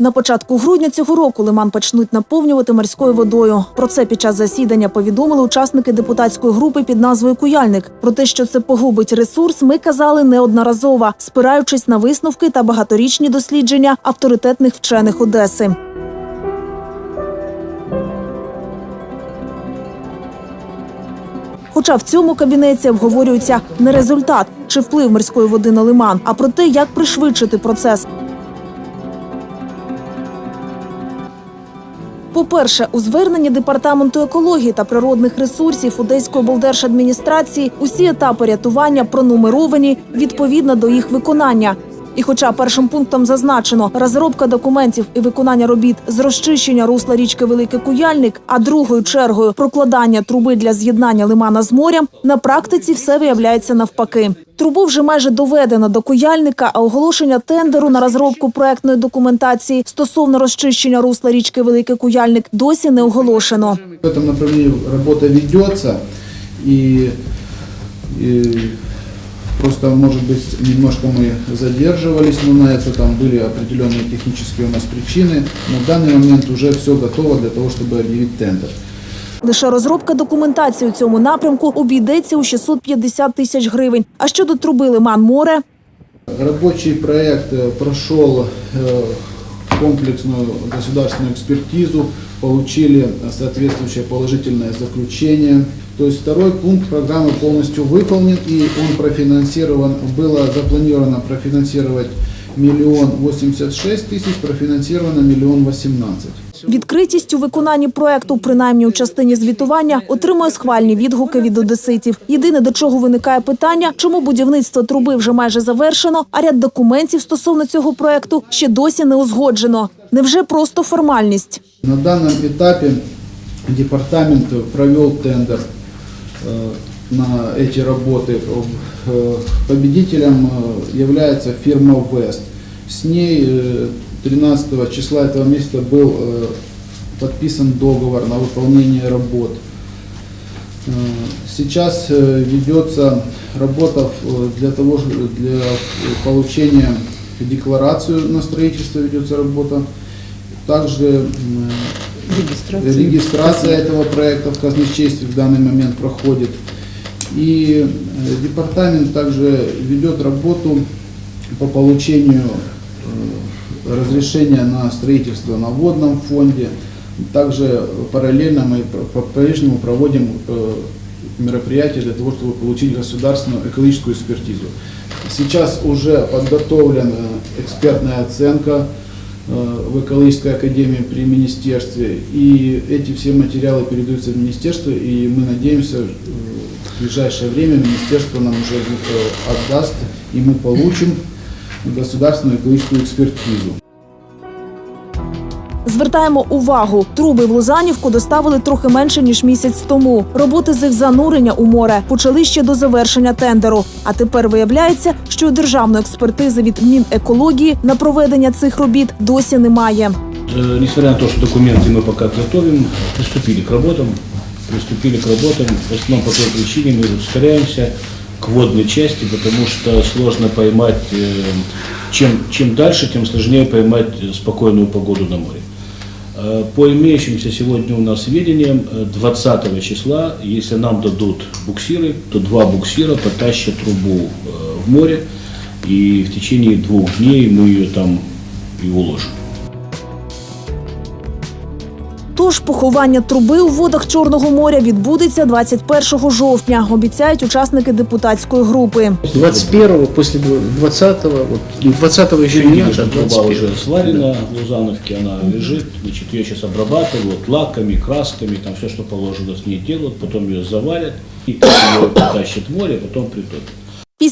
На початку грудня цього року лиман почнуть наповнювати морською водою. Про це під час засідання повідомили учасники депутатської групи під назвою Куяльник. Про те, що це погубить ресурс, ми казали неодноразово, спираючись на висновки та багаторічні дослідження авторитетних вчених Одеси. Хоча в цьому кабінеті обговорюється не результат чи вплив морської води на лиман, а про те, як пришвидшити процес. По-перше, у зверненні департаменту екології та природних ресурсів Одеської облдержадміністрації усі етапи рятування пронумеровані відповідно до їх виконання. І хоча першим пунктом зазначено розробка документів і виконання робіт з розчищення русла річки Великий Куяльник, а другою чергою прокладання труби для з'єднання лимана з морем, на практиці все виявляється навпаки. Трубу вже майже доведено до Куяльника, а оголошення тендеру на розробку проектної документації стосовно розчищення русла річки Великий Куяльник досі не оголошено. В этом направлении работа ведется, и, и просто, может быть, немножко мы задерживались, но на это там были определенные технические у нас причины. Но в данный момент уже все готово для того, чтобы объявить тендер. Лише розробка документації у цьому напрямку обійдеться у 650 тисяч гривень. А щодо труби Лиман-Море, Рабочий проект э, прошел э, комплексную государственную экспертизу, получили соответствующее положительное заключение. То есть второй пункт программы полностью выполнен и он профинансирован, было запланировано профинансировать миллион восемьдесят шесть тысяч, профинансировано миллион восемнадцать. відкритість у виконанні проекту, принаймні у частині звітування, отримує схвальні відгуки від одеситів. Єдине до чого виникає питання, чому будівництво труби вже майже завершено, а ряд документів стосовно цього проекту ще досі не узгоджено. Невже просто формальність? На данном этапе департамент провел тендер э, На эти работы. Э, Победителем э, является фирма Вест. С ней э, 13 числа этого месяца был э, подписан договор на выполнение работ. Э, Сейчас э, ведется работа для того, для получения декларацию на строительство ведется работа. Также м, регистрация этого проекта в казначействе в данный момент проходит. И э, департамент также ведет работу по получению э, разрешения на строительство на водном фонде. Также параллельно мы по- по-прежнему проводим э, мероприятия для того, чтобы получить государственную экологическую экспертизу. Сейчас уже подготовлена экспертная оценка в экологической академии при министерстве. И эти все материалы передаются в министерство, и мы надеемся, э, в ближайшее время министерство нам уже э, отдаст, и мы получим государственную экологическую экспертизу. Звертаємо увагу, труби в Лузанівку доставили трохи менше ніж місяць тому. Роботи з їх занурення у море почали ще до завершення тендеру. А тепер виявляється, що й державної експертизи від Мінекології на проведення цих робіт досі немає. Э, Несмотря на то, что документы мы пока готовим, приступили к работам. Приступили к работам. В основном по той причине мы ускоряемся к водной части, потому что сложно поймать, э, чем, чем дальше, тем сложнее поймать э, спокойную погоду на море. Э, По имеющимся сегодня у нас сведениям, э, 20 числа, если нам дадут буксиры, то два буксира потащат трубу э, в море, и в течение двух дней мы ее там и уложим. Тож поховання труби у водах Чорного моря відбудеться 21 жовтня, обіцяють учасники депутатської групи. 21-го, после 20-го, вот 20-го еще Видели, нет, труба 21 уже сварена в Лузановке, она лежит, значит, ее сейчас обрабатывают лаками, красками, там все, что положено с ней делают, потом ее завалят, и ее потащат в море, потом притопят.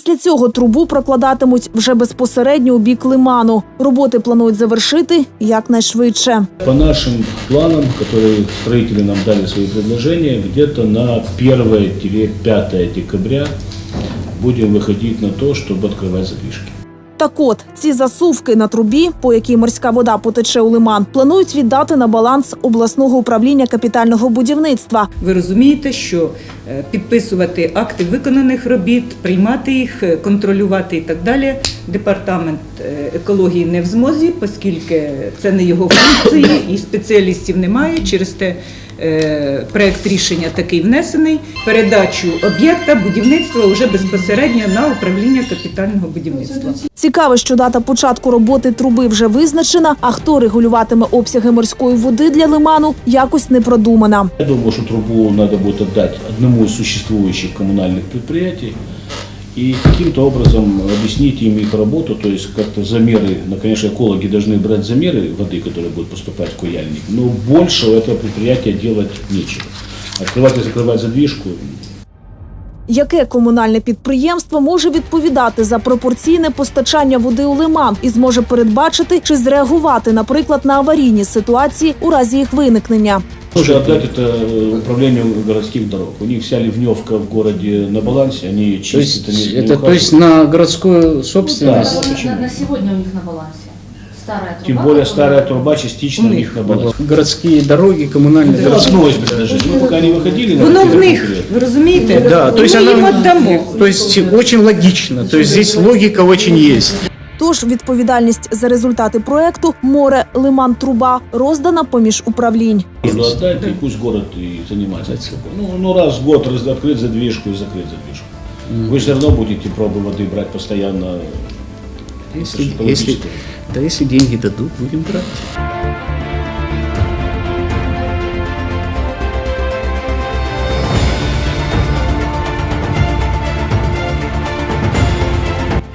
Після цього трубу прокладатимуть вже безпосередньо у бік лиману. Роботи планують завершити якнайшвидше. По нашим планам, которые строители нам дали свои предложения, где-то на 1-5 декабря будем выходить на то, чтобы открывать задвижки. Так от ці засувки на трубі, по якій морська вода потече у лиман, планують віддати на баланс обласного управління капітального будівництва. Ви розумієте, що е, підписувати акти виконаних робіт, приймати їх, е, контролювати і так далі. Департамент е, екології не в змозі, оскільки це не його функції і спеціалістів немає. Через те е, проект рішення такий внесений. Передачу об'єкта будівництва вже безпосередньо на управління капітального будівництва. Цікаво, що дата початку роботи труби вже визначена, а хто регулюватиме обсяги морської води для лиману, якось не продумана. Я думаю, что трубу надо будет отдать одному из существующих коммунальных предприятий и каким-то образом объяснить им их работу, то есть как-то замеры, ну, конечно, экологи должны брать замеры воды, которая будет поступать в куяльник, но больше у этого предприятия делать нечего. Открывать и закрывать задвижку Яке комунальне підприємство може відповідати за пропорційне постачання води у лиман і зможе передбачити чи зреагувати, наприклад, на аварійні ситуації у разі їх виникнення? Тоже отдать это э, управлению городских дорог. У них вся ливневка в городе на балансе, они То чистят, есть, они не это то есть ухаживают. на городскую собственность? Ну, На- почему? на, на сегодня у них на балансе. Старая труба. Тем более которая- старая труба частично у У них них. на балансе. Городские дороги, коммунальные Ну, дороги. одно из предложений. Мы пока не выходили на Воно в такие них, конкретные. ви розумієте? Да, то есть Ми їм она, віддамо. то есть очень логично, то есть здесь логика очень есть. Тож відповідальність за результати проекту море лиман труба роздана поміж управлінь. Нужно отдать, и пусть город и занимается этим. Ну, ну, раз в год раз- открыть задвижку и закрыть задвижку. Вы все равно будете пробы воды брать постоянно. Если, Это же если, экологическое. да, если деньги дадут, будем брать.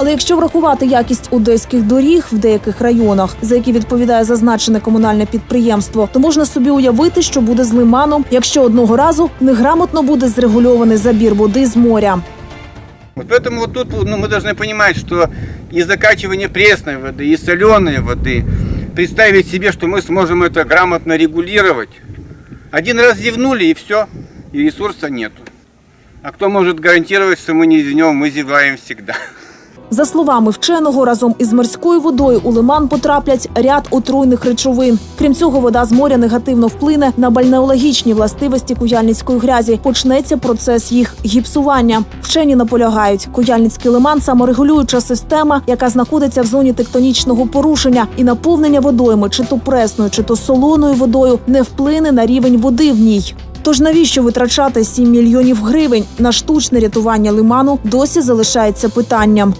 Але якщо врахувати якість одеських доріг в деяких районах, за які відповідає зазначене комунальне підприємство, то можна собі уявити, що буде з лиманом, якщо одного разу неграмотно буде зрегульований забір води з моря. Вот поэтому вот тут ну, мы должны понимать, что и закачивание пресной воды, и соленой воды, представить себе, что мы сможем это грамотно регулировать. Один раз зевнули и все, и ресурса нету. А кто может гарантировать, что мы не зевнем, мы зеваем всегда. За словами вченого, разом із морською водою у лиман потраплять ряд отруйних речовин. Крім цього, вода з моря негативно вплине на бальнеологічні властивості куяльницької грязі. Почнеться процес їх гіпсування. Вчені наполягають, куяльницький лиман саморегулююча система, яка знаходиться в зоні тектонічного порушення, і наповнення водойми, чи то пресною, чи то солоною водою, не вплине на рівень води в ній. Тож навіщо витрачати 7 мільйонів гривень на штучне рятування лиману, досі залишається питанням.